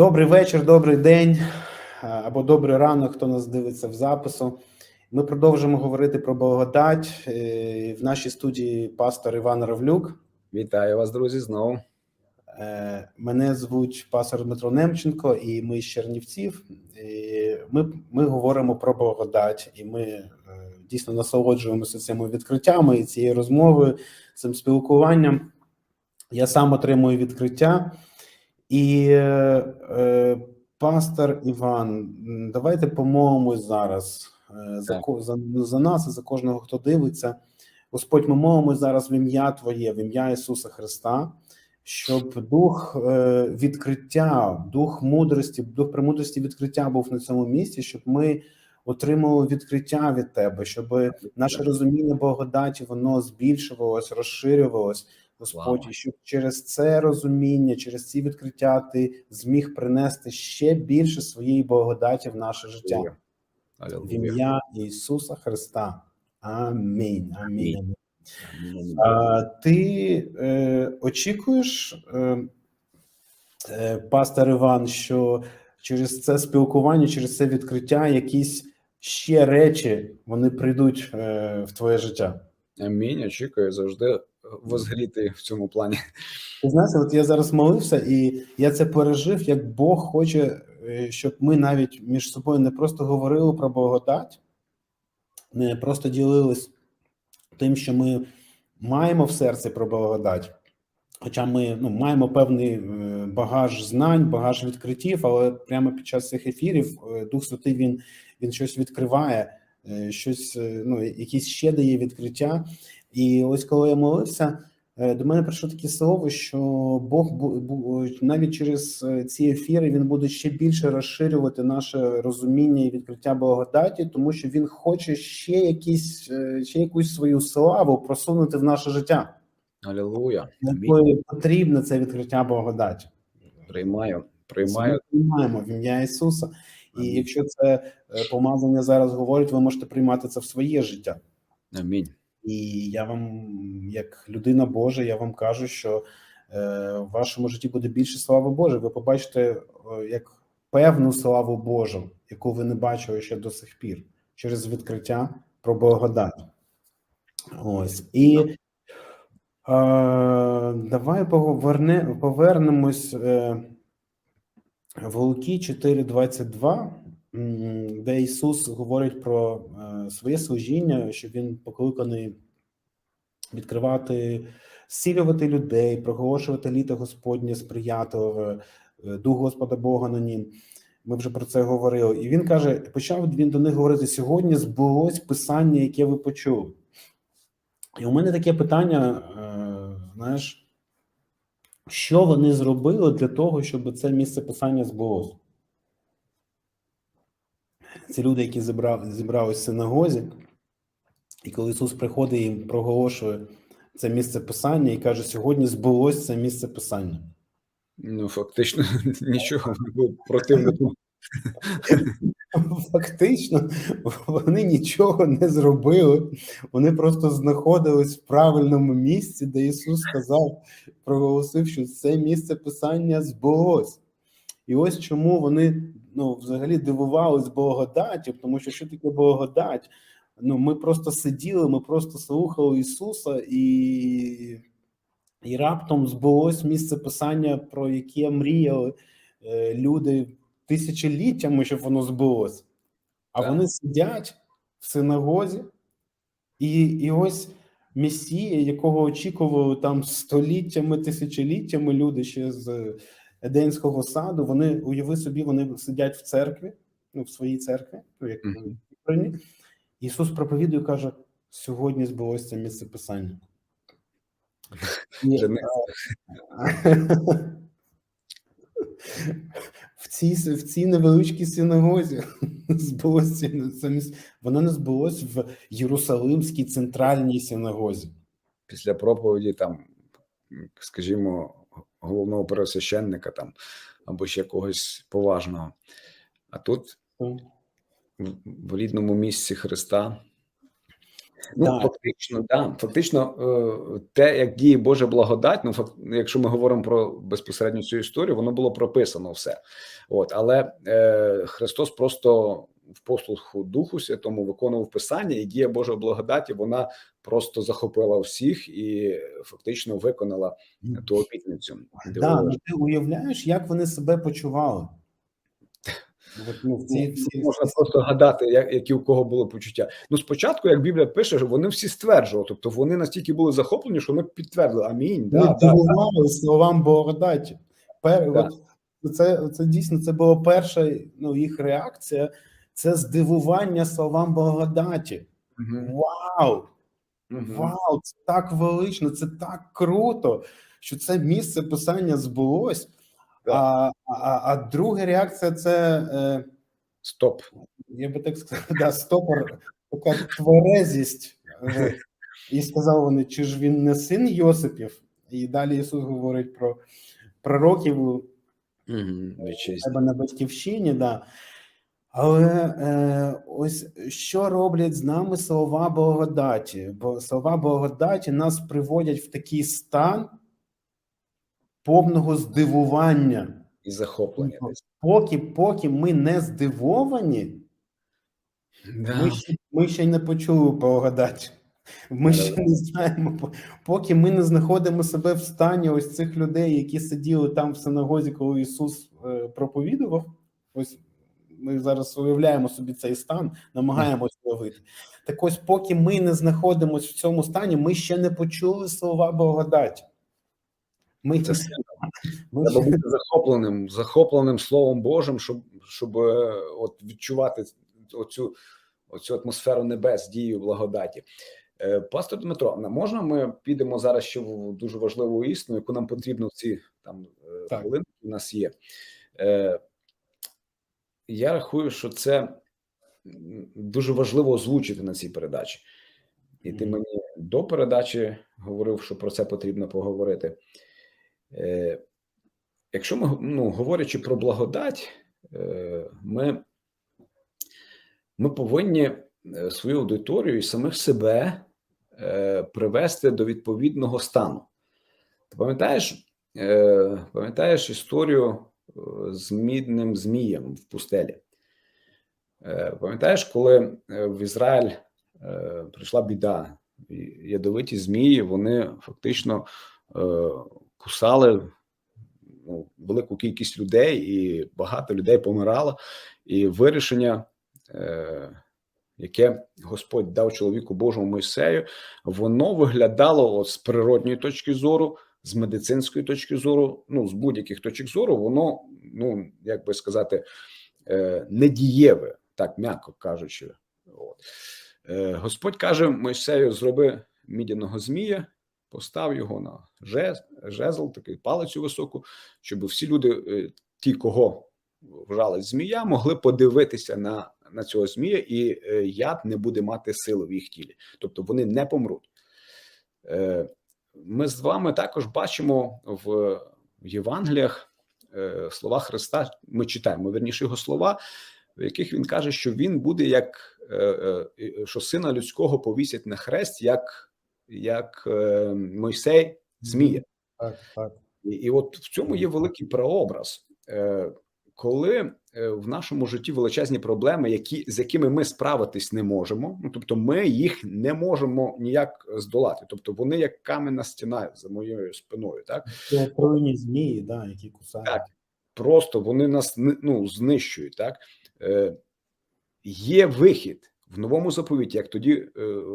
Добрий вечір, добрий день або добрий ранок, хто нас дивиться в запису. Ми продовжимо говорити про благодать. Е, В нашій студії пастор Іван Равлюк. Вітаю вас, друзі, знову. Е, Мене звуть пастор Дмитро Немченко, і ми з Чернівців. І Ми, ми говоримо про благодать, і ми е, дійсно насолоджуємося цими відкриттями і цією розмовою, цим спілкуванням. Я сам отримую відкриття. І е, пастор Іван, давайте помолимось зараз е, за, за, за нас і за кожного, хто дивиться. Господь, ми молимось зараз в ім'я Твоє, в ім'я Ісуса Христа, щоб дух е, відкриття, дух мудрості, дух премудрості відкриття був на цьому місці, щоб ми отримали відкриття від Тебе, щоб наше розуміння благодаті воно збільшувалось, розширювалось. Господь, і щоб через це розуміння, через ці відкриття ти зміг принести ще більше своєї благодаті в наше життя. В ім'я Ісуса Христа. Амінь. Амінь. Амінь. Амінь. А, ти е, очікуєш, е, е, пастор Іван, що через це спілкування, через це відкриття, якісь ще речі вони прийдуть е, в твоє життя? Амінь. Очікую завжди возгріти в цьому плані. Ти от я зараз молився, і я це пережив, як Бог хоче, е, щоб ми навіть між собою не просто говорили про благодать, не просто ділились тим, що ми маємо в серці про благодать. Хоча ми ну, маємо певний е, багаж знань, багаж відкриттів, але прямо під час цих ефірів е, Дух Святий він, він щось відкриває, щось, ну, якісь ще дає відкриття. І ось коли я молився, Е, До мене прийшло таке слово, що Бог навіть через е, ці ефіри він буде ще більше розширювати наше розуміння і відкриття благодаті, тому що він хоче ще якісь е, ще якусь свою славу просунути в наше життя. Алілуя. Якою потрібне це відкриття благодаті. Приймаю. Приймаю. Приймаємо в ім'я Ісуса. І якщо це помазання зараз говорить, ви можете приймати це в своє життя. Амінь. І я вам, як людина Божа, я вам кажу, що е, в вашому житті буде більше слави Божої. Ви побачите е, як певну славу Божу, яку ви не бачили ще до сих пір, через відкриття про благодать. Ось і е, давай поверне, повернемось е, в Луки 4.22, м, де Ісус говорить про е, своє служіння, що Він покликаний відкривати, зцілювати людей, проголошувати літо Господнє сприятливе, дух Господа Бога на нім. Ми вже про це говорили. І він каже: почав він до них говорити: сьогодні збулось писання, яке ви почули. І у мене таке питання: е, знаєш, що вони зробили для того, щоб це місце писання збулося? Це люди, які зібрали, зібрались в синагозі, і коли Ісус приходить і проголошує це місце писання і каже: сьогодні збулось це місце писання. Ну, фактично, нічого не було противнику. Фактично, вони нічого не зробили. Вони просто знаходились в правильному місці, де Ісус сказав, проголосив, що це місце писання збулось. І ось чому вони ну, взагалі дивувались благодаті, тому що що таке благодать? Ну, ми просто сиділи, ми просто слухали Ісуса, і, і раптом збулось місце писання, про яке мріяли е, люди тисячоліттями, щоб воно збулось. А Так. вони сидять в синагозі, і, і ось Месія, якого очікували там століттями, тисячоліттями люди ще з Еденського саду, вони уяви собі, вони сидять в церкві, ну, в своїй церкві, ну, як вибрані. Ісус проповідує, каже: сьогодні збулося це місце писання. В цій, в цій невеличкій синагозі збулося це місце. Воно не збулось в Єрусалимській центральній синагозі. Після проповіді там, скажімо, головного пересвященника там або ще когось поважного. А тут в- рідному місці Христа Ну, Да. фактично, да. Фактично, е, те, як діє Божа благодать, ну якщо ми говоримо про безпосередньо цю історію, воно було прописано все. От, але е, Христос просто в послуху Духу Святому виконував Писання, і дія Божої благодаті вона просто захопила всіх і фактично виконала ту обітницю. Да, ну ти уявляєш, як вони себе почували? Ну, в ці, Ну, Можна всі- просто гадати, як, які у кого було почуття. Ну, спочатку, як Біблія пише, вони всі стверджували, тобто вони настільки були захоплені, що вони підтвердили Амінь. Да, да, дивували словам благодаті. Пер, Да. от, це, це дійсно це була перша ну, їх реакція. Це здивування словам благодаті. Мгм, Вау! мгм. Вау! Це так велично, це так круто, що це місце писання збулось. А, а, а друга реакція це. Е, Стоп. я би так сказав, да, стопор, така тверезість. От. І сказали вони, чи ж він не син Йосипів? І далі Ісус говорить про пророків у себе на батьківщині, да. Але е, ось що роблять з нами слова благодаті? Бо слова благодаті нас приводять в такий стан повного здивування. І захоплення Ну. Поки, поки ми не здивовані, Да. Ми ще, ми ще й не почули благодать. Ми ще не знаємо, поки ми не знаходимо себе в стані ось цих людей, які сиділи там в синагозі, коли Ісус е, проповідував. Ось ми зараз уявляємо собі цей стан, намагаємось ловити. Так ось, поки ми не знаходимося в цьому стані, ми ще не почули слова благодаті. Ми, Це сильно. ми Треба бути захопленим, захопленим Словом Божим, щоб, щоб е, от відчувати оцю, оцю атмосферу небес, дію благодаті. Е, Пастор Дмитро, можна ми підемо зараз ще в дуже важливу істину, яку нам потрібно в ці там е, Так. хвилини, у нас є. Я рахую, що це дуже важливо озвучити на цій передачі. І ти мені до передачі говорив, що про це потрібно поговорити. Е, Якщо ми ну, говорячи про благодать, е, ми, ми повинні е, свою аудиторію і самих себе привести до відповідного стану. Ти пам'ятаєш, пам'ятаєш історію з мідним змієм в пустелі? Пам'ятаєш, коли в Ізраїль прийшла біда, ядовиті змії, вони фактично кусали ну, велику кількість людей, і багато людей помирало. І вирішення, е, яке Господь дав чоловіку Божому Мойсею, воно виглядало от з природньої точки зору, з медицинської точки зору, ну з будь-яких точок зору, воно, ну як би сказати, е, недієве, так м'яко кажучи. От. Е, Господь каже Мойсею: зроби мідяного змія, постав його на жез, жезл, такий палицю високу, щоб всі люди, е, ті, кого вжалась змія, могли подивитися на, на цього змія, і е, яд не буде мати сили в їх тілі. Тобто вони не помруть. Е, Ми з вами також бачимо в, Євангеліях слова Христа. Ми читаємо верніше його слова, в яких він каже, що він буде як що сина людського повісять на хрест, як, як е, Мойсей Змія. Так, так. І, і от в цьому є великий прообраз. Е, коли е, в нашому житті величезні проблеми, які, з якими ми справитись не можемо, ну тобто ми їх не можемо ніяк здолати. Тобто вони як каменна стіна за моєю спиною, так Це отруйні змії, да, які кусають. Так. просто вони нас ну, знищують. Так е, є вихід в новому заповіті, як тоді е,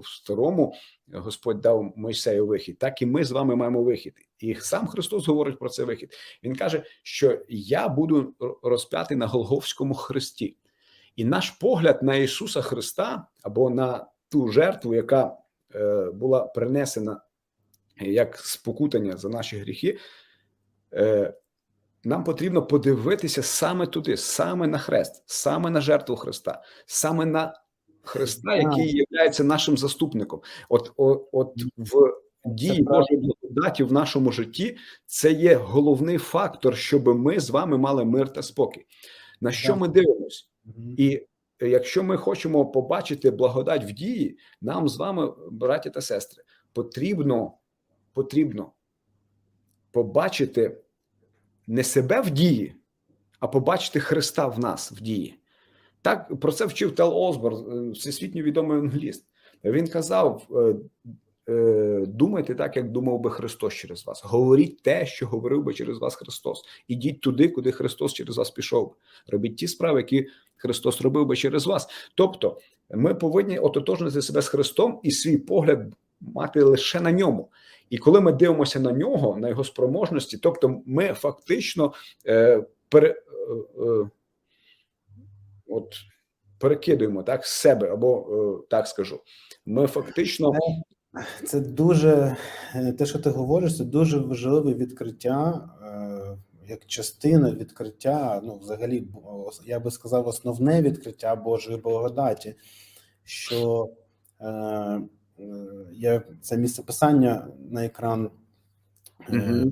в старому Господь дав Мойсею вихід, так і ми з вами маємо вихід. І сам Христос говорить про цей вихід. Він каже, що я буду розп'ятий на Голговському хресті, і наш погляд на Ісуса Христа або на ту жертву, яка е, була принесена як спокутання за наші гріхи. Е, нам потрібно подивитися саме туди, саме на хрест, саме на жертву Христа, саме на Христа, який є нашим заступником. От, от, от в дії. Божої благодаті в нашому житті це є головний фактор, щоб ми з вами мали мир та спокій. На що Так. ми дивимося? І якщо ми хочемо побачити благодать в дії, нам з вами, браті та сестри, потрібно, потрібно побачити не себе в дії, а побачити Христа в нас в дії. Так про це вчив Тел Осборн, всесвітньо відомий англіст. Він казав: е, е, думайте так, як думав би Христос через вас. Говоріть те, що говорив би через вас Христос. Ідіть туди, куди Христос через вас пішов. Робіть ті справи, які Христос робив би через вас. Тобто, ми повинні ототожнити себе з Христом і свій погляд мати лише на ньому. І коли ми дивимося на нього, на його спроможності, тобто ми фактично е, пере, е, е, от, перекидуємо так з себе, або е, так скажу, ми фактично Це дуже е, те, що ти говориш, це дуже важливе відкриття, е, як частина відкриття. Ну, взагалі, я би сказав, основне відкриття Божої благодаті, що е, я це місце писання на екран е.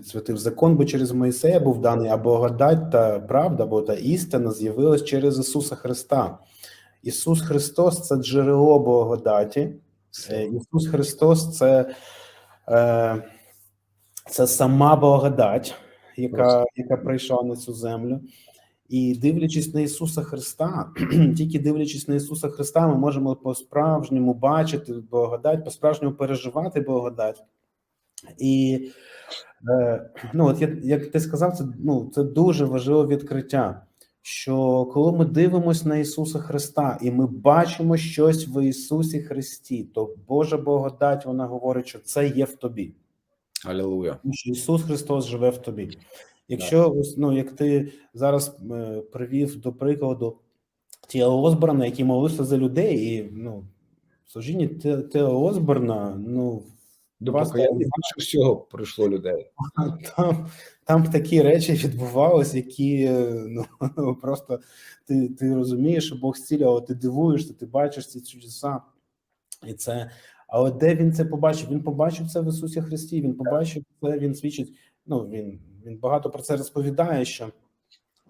Підсвятив закон, бо через Моїсея був даний, а благодать та правда, бо та істина з'явилась через Ісуса Христа. Ісус Христос це джерело благодаті. Е, Ісус Христос це, е, це сама благодать, яка, яка прийшла на цю землю. І дивлячись на Ісуса Христа, тільки дивлячись на Ісуса Христа, ми можемо по-справжньому бачити благодать, по-справжньому переживати благодать. І ну, от як, як ти сказав, це, ну, це дуже важливе відкриття. Що коли ми дивимося на Ісуса Христа і ми бачимо щось в Ісусі Христі, то Божа благодать вона говорить, що це є в тобі. Алілуя. Що Ісус Христос живе в тобі. Якщо ось, ну як ти зараз е, привів до прикладу Тіа Осборна, який молився за людей, і ну служіння Те- Тео Осборна, ну До покаяння більше всього прийшло людей. там, там такі речі відбувалися, які е, ну просто ти, ти розумієш, що Бог зцілює, ти дивуєшся, ти бачиш ці чудеса, і це. Але де він це побачив? Він побачив це в Ісусі Христі. Він побачив це, він свідчить. Ну він, він багато про це розповідає, що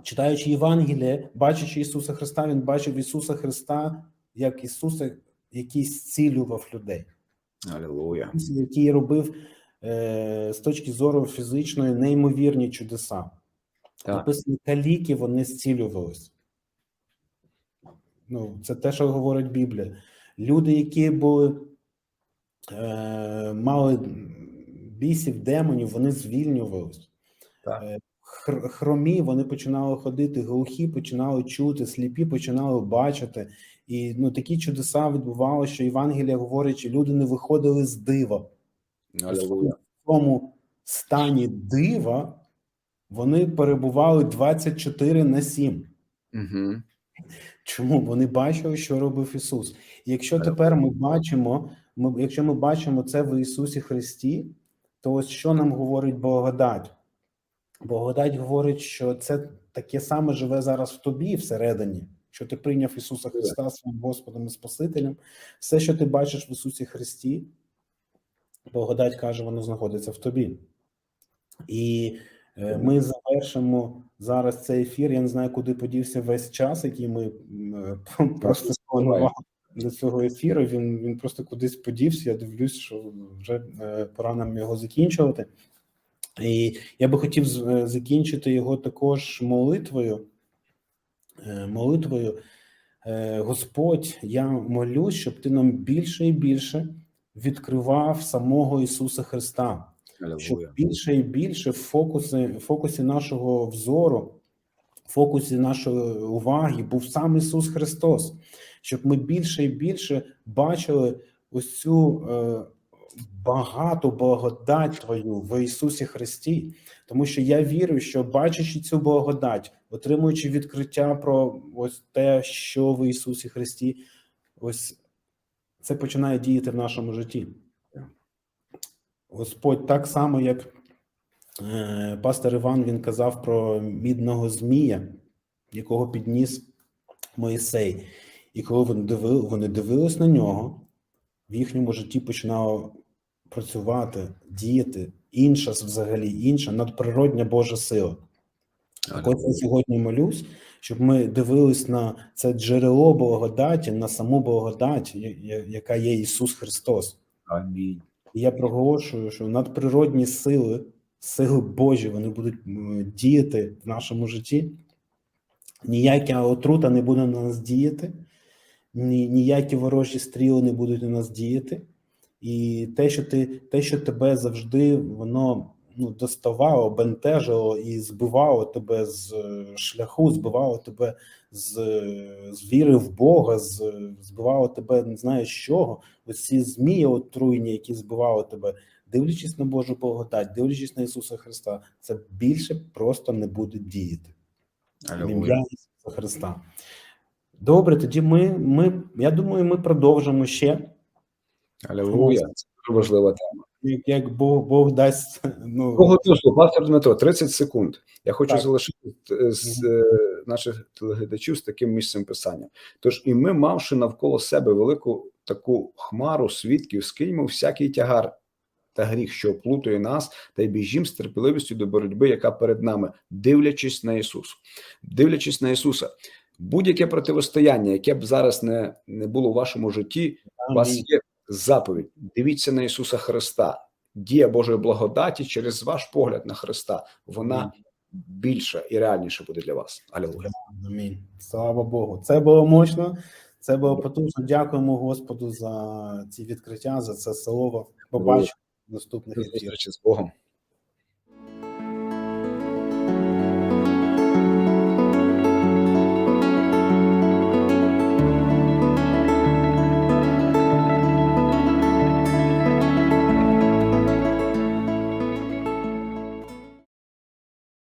читаючи Євангеліє, бачачи Ісуса Христа, він бачив Ісуса Христа як Ісуса, який зцілював людей Алілуя. який робив е, з точки зору фізичної неймовірні чудеса. Так. Написано, каліки вони зцілювались. Ну, це те, що говорить Біблія. Люди, які були е, мали бісів, демонів, вони звільнювались. Так. Е, Хромі вони починали ходити, глухі починали чути, сліпі починали бачити. І ну, такі чудеса відбувалося, що Євангелія говорить, що люди не виходили з дива. В тому стані дива вони перебували 24 на 7. Угу. Чому вони бачили, що робив Ісус? І якщо тепер ми бачимо, ми, якщо ми бачимо це в Ісусі Христі, то ось що нам говорить благодать? Благодать говорить, що це таке саме живе зараз в тобі всередині, що ти прийняв Ісуса Христа своїм Господом і Спасителем. Все, що ти бачиш в Ісусі Христі, благодать каже, воно знаходиться в тобі. І е, ми завершимо зараз цей ефір. Я не знаю, куди подівся весь час, який ми е, просто спланували до цього ефіру. Він, він просто кудись подівся. Я дивлюсь, що вже е, пора нам його закінчувати. І я би хотів закінчити його також молитвою. Е, Молитвою. Е, Господь, я молюсь, щоб ти нам більше і більше відкривав самого Ісуса Христа щоб більше і більше в фокусі, в фокусі нашого взору, в фокусі нашої уваги був сам Ісус Христос, щоб ми більше і більше бачили ось цю е, багату благодать Твою в Ісусі Христі, тому що я вірю, що бачачи цю благодать, отримуючи відкриття про ось те, що в Ісусі Христі, ось це починає діяти в нашому житті. Господь так само, як е, пастор Іван він казав про мідного змія, якого підніс Моїсей. І коли вони дивили, вони дивились на нього, в їхньому житті починало працювати, діяти інша взагалі інша надприродня Божа сила. Так от я сьогодні молюсь, щоб ми дивились на це джерело благодаті, на саму благодать, яка є Ісус Христос. Амінь. І я проголошую, що надприродні сили, сили Божі, вони будуть діяти в нашому житті. Ніяка отрута не буде на нас діяти, ні, ніякі ворожі стріли не будуть на нас діяти. І те, що ти, те, що тебе завжди воно ну, доставало, бентежило і збивало тебе з е, шляху, збивало тебе з, е, з віри в Бога, з, збивало тебе не знаю з чого. Ось ці змії отруйні, які збивали тебе, дивлячись на Божу благодать, дивлячись на Ісуса Христа, це більше просто не буде діяти. Ім'я Ісуса Христа. Добре, тоді ми, ми, я думаю, ми продовжимо ще. Алілуя. Це дуже важлива тема. Як, як Бог, Бог дасть. Ну, Кого дослу, пастор Дмитро, 30 секунд. Я хочу Так. залишити е, з е, наших телеглядачів з таким місцем писання. Тож і ми, мавши навколо себе велику таку хмару свідків, скиньмо всякий тягар та гріх, що оплутує нас, та й біжім з терпеливістю до боротьби, яка перед нами, дивлячись на Ісусу, дивлячись на Ісуса. Будь-яке протистояння, яке б зараз не, не було в вашому житті, у вас є заповідь. Дивіться на Ісуса Христа. Дія Божої благодаті через ваш погляд на Христа. Вона більша і реальніша буде для вас. Алілуя. Амінь. Слава Богу. Це було мощно, це було потужно. Дякуємо Господу за ці відкриття, за це слово. Побачимо в наступних зустрічі з Богом.